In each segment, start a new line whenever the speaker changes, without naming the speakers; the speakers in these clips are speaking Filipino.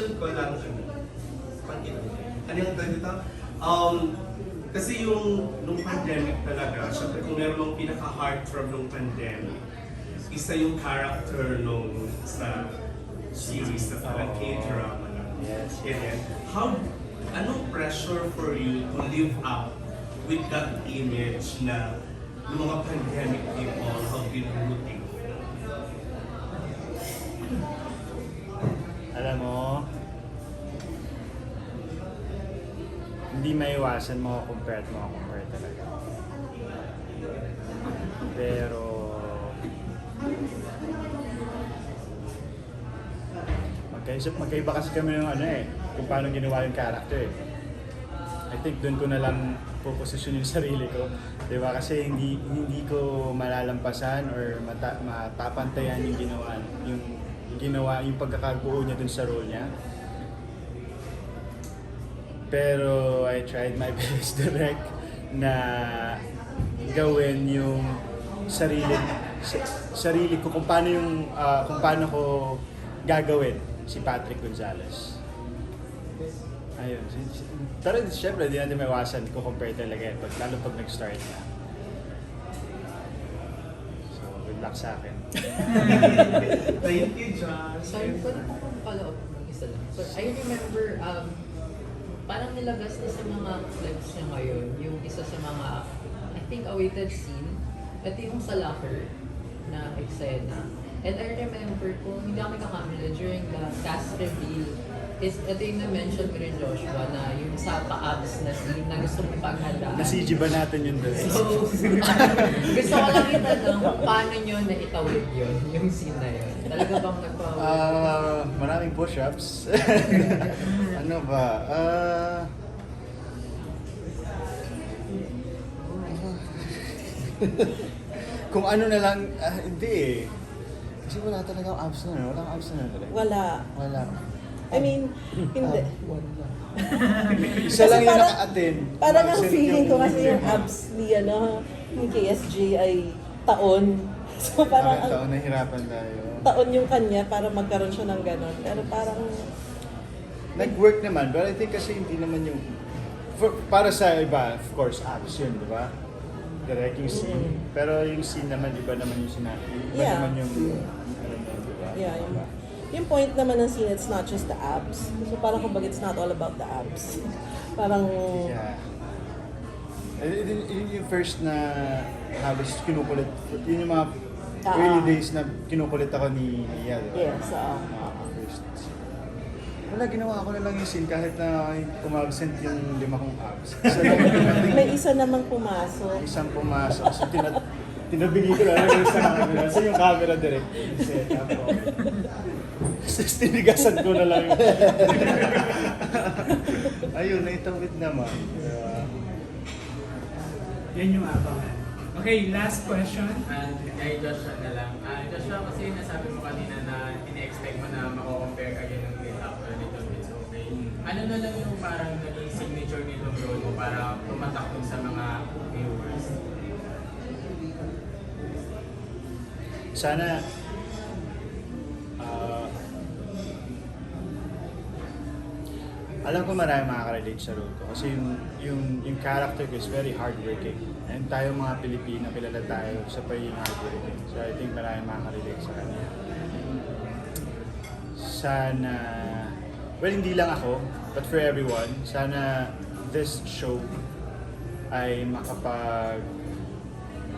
question ko lang, ano, ano yung tawag? Um, kasi yung nung pandemic talaga, syempre kung meron mong pinaka-heartthrob nung pandemic, isa yung character nung sa series na parang. K-drama na.
Yes.
Ganyan. How, anong pressure for you to live up with that image na yung mga pandemic people have been rooting?
Hindi maiwasan mo compare at mo compare talaga. Pero magkaisa, magkaiba kasi kami ng ano eh, kung paano ginawa yung character eh. I think doon ko na lang puposisyon yung sarili ko. Di ba? Kasi hindi hindi ko malalampasan or mata, matapantayan yung ginawa, yung, yung ginawa, yung pagkakabuo niya dun sa role niya. Pero I tried my best direct na gawin yung sarili sa- sarili ko kung paano yung ah, kung paano ko gagawin si Patrick Gonzalez. Ayun. Pero syempre, di natin maiwasan ko compare talaga yan. Pag, lalo pag nag-start na. So, good luck sa akin.
Thank you, Josh.
Sorry, pwede po kong follow up ng isa lang. So, I remember, um, parang nilabas na sa mga clips niya ngayon, yung isa sa mga, I think, awaited scene. Ito yung sa locker na eksena. And I remember, kung hindi ako nagkakamala, during the cast reveal, is ito yung na-mention ko rin Joshua na yung sa pa-abs na scene na gusto mong paghanda.
Na-CG ba natin yun doon?
So, gusto ko lang itanong kung paano nyo naitawid yun, yung scene na yun. Talaga bang nagpa
Ah, maraming push-ups. ano ba? Ah... Kung ano na lang, ah, hindi eh. Kasi wala talaga abs na, wala abs na talaga.
Wala.
Wala.
I mean, hindi.
Isa
Kasi
lang yung
parang-
naka-attend.
Parang ang feeling ko kasi yung abs ni, ano, ni KSG ay taon. So parang
Parang
ang
taon nahirapan tayo.
Taon yung kanya para magkaroon siya ng ganon. Pero parang,
Nag-work naman, but I think kasi hindi naman yung... For, para sa iba, of course, abs yun, di ba? Direct yung scene.
Mm.
Pero yung scene naman, iba naman yung sinabi. Iba
Yeah.
naman yung... Ano di ba?
yeah, yung, yung point naman ng scene, it's not just the abs. So parang kumbaga it's not all about the abs. Parang,
Yeah. Eh, Yun, yun yung first na halos kinukulit. Yun yung mga
Ah.
early days na kinukulit ako ni di ba?
yes, oo.
Mga first. Wala, ginawa ko na lang yung scene kahit na kumabsent yung lima kong abs. Isa lang yung dumating.
may isa namang pumasok.
Isang pumasok. So, tinat tinabigi ko lang yung isang camera. So, yung camera direct. Set up ko. Tapos tinigasan ko na lang yung... Ayun, naitawid naman. Diba?
Yan yung abangan. Okay, last question.
And kay Joshua na lang. Ah, Joshua, kasi nasabi mo kanina na ini-expect mo na mako-compare ka yun ng Great Actor Little Bits Okay. Ano na lang yung parang naging signature nitong role mo para tumatak dun sa mga viewers?
Sana... ah, alam ko marami makaka-relate sa role ko kasi yung, yung, yung character ko is very hardworking. And tayo mga Pilipino, kilala tayo sa pagiging hardworking. So I think marami makaka-relate sa kanya. Sana, well hindi lang ako, but for everyone, sana this show ay makapag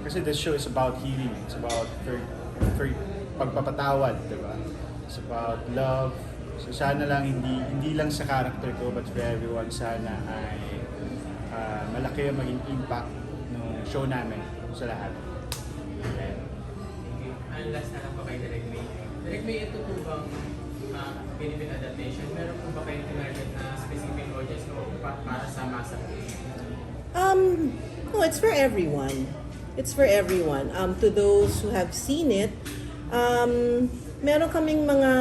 kasi this show is about healing. It's about for, for pagpapatawad, di ba? It's about love. So sana lang hindi hindi lang sa character ko but for everyone sana ay ah, malaki ang maging impact show namin sa lahat.
Thank you. And last na lang po kay Direk May. Direk May, ito po bang uh, Philippine adaptation? Meron po ba kayong tinarget na specific audience o pa- para sa masa?
Um, no, it's for everyone. It's for everyone. Um, to those who have seen it, um, meron kaming mga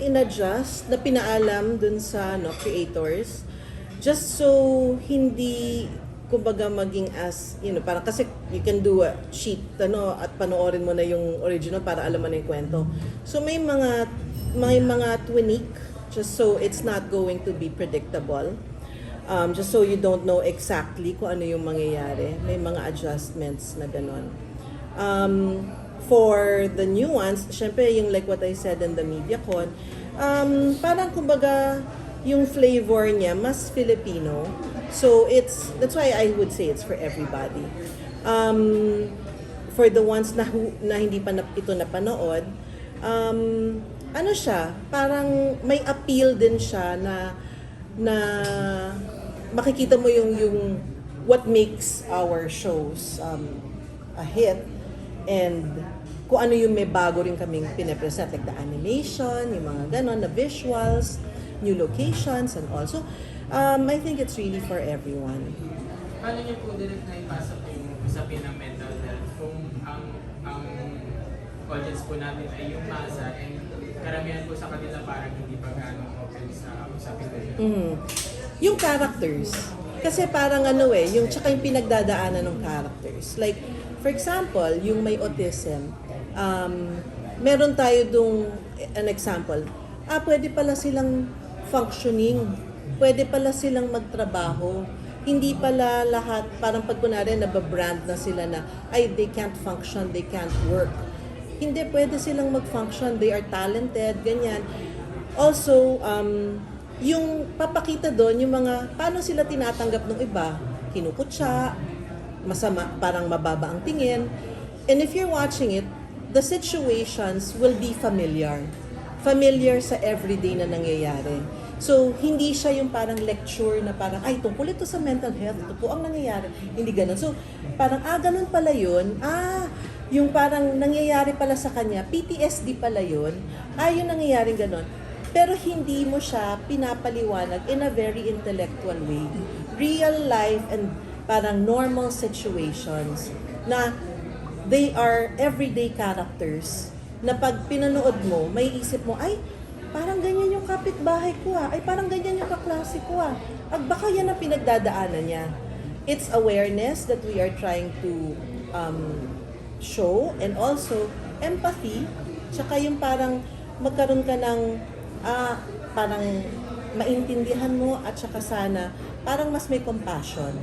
in-adjust na pinaalam dun sa no, creators just so hindi kumbaga maging as, you know, parang kasi you can do a sheet, ano, at panoorin mo na yung original para alam mo na yung kwento. So may mga, may mga tweak just so it's not going to be predictable. Um, just so you don't know exactly kung ano yung mangyayari. May mga adjustments na ganon. Um, for the new ones, syempre yung like what I said in the media con, um, parang kumbaga yung flavor niya mas Filipino. So it's that's why I would say it's for everybody. Um, for the ones na, na hindi pa na, ito napanood, um, ano siya, parang may appeal din siya na na makikita mo yung yung what makes our shows um, a hit and kung ano yung may bago rin kaming pinapresent like the animation, yung mga ganon, na visuals, new locations and also um, I think it's really for everyone.
Paano niyo po direct na ipasok yung usapin ng mental health kung ang ang audience po natin ay yung masa and karamihan po sa kanila parang hindi pa gaano open sa usapin na yun.
Mhm. Yung characters. Kasi parang ano eh, yung tsaka yung pinagdadaanan ng characters. Like, for example, yung may autism, um, meron tayo dung an example. Ah, pwede pala silang functioning. Pwede pala silang magtrabaho. Hindi pala lahat, parang pag kunwari nababrand na sila na, ay, they can't function, they can't work. Hindi, pwede silang mag-function. They are talented, ganyan. Also, um, yung papakita doon, yung mga, paano sila tinatanggap ng iba, kinukutsa, masama, parang mababa ang tingin. And if you're watching it, the situations will be familiar. Familiar sa everyday na nangyayari. So, hindi siya yung parang lecture na parang, ay, tungkol ito sa mental health, ito po ang nangyayari. Hindi ganun. So, parang, ah, ganun pala yun. Ah, yung parang nangyayari pala sa kanya, PTSD pala yun. Ah, yung nangyayari ganun. Pero hindi mo siya pinapaliwanag in a very intellectual way. Real life and parang normal situations na they are everyday characters na pag pinanood mo, may isip mo, ay, parang ganyan yung kapitbahay ko ah. Ay, parang ganyan yung kaklase ko ah. Ag baka yan ang pinagdadaanan niya. It's awareness that we are trying to um, show and also empathy. Tsaka yung parang magkaroon ka ng ah, parang maintindihan mo at saka sana parang mas may compassion.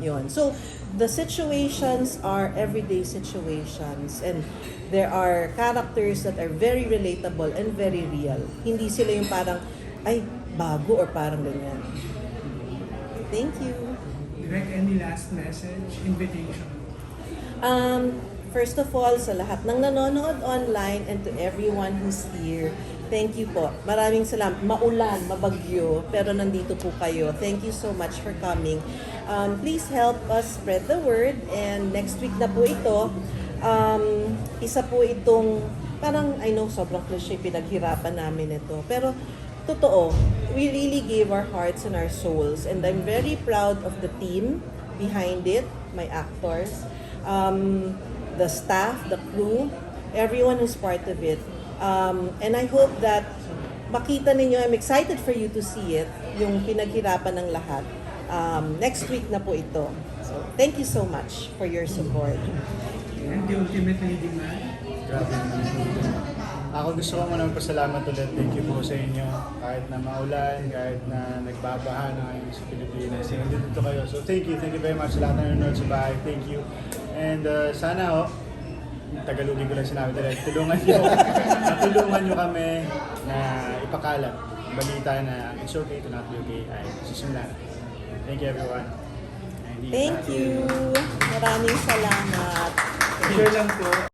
Yon. So, the situations are everyday situations and there are characters that are very relatable and very real. Hindi sila yung parang, ay, bago or parang ganyan. Thank you.
Direct any last message, invitation?
Um, first of all, sa lahat ng nanonood online and to everyone who's here, thank you po. Maraming salamat. Maulan, mabagyo, pero nandito po kayo. Thank you so much for coming. Um, please help us spread the word and next week na po ito. Um, isa po itong, parang, I know, sobrang cliche, pinaghirapan namin ito. Pero, totoo, we really gave our hearts and our souls. And I'm very proud of the team behind it, my actors, um, the staff, the crew, everyone who's part of it. Um, and I hope that makita ninyo, I'm excited for you to see it, yung pinaghirapan ng lahat. Um, next week na po ito. So, thank you so much for your support.
And the ultimate leading man?
Grabe. Ako gusto ko muna pasalamat ulit. Thank you po sa inyo. Kahit na maulan, kahit na nagbabaha na ngayon sa Pilipinas. Nandito kayo. So thank you. Thank you very much sa lahat na nanonood sa bahay. Thank you. And uh, sana ho, Tagalogin ko lang sinabi talaga, tulungan nyo, tulungan nyo kami na ipakalat ang balita na it's okay to not be okay ay sisimula na. Thank you everyone.
Thank you. Maraming salamat.
Share lang po,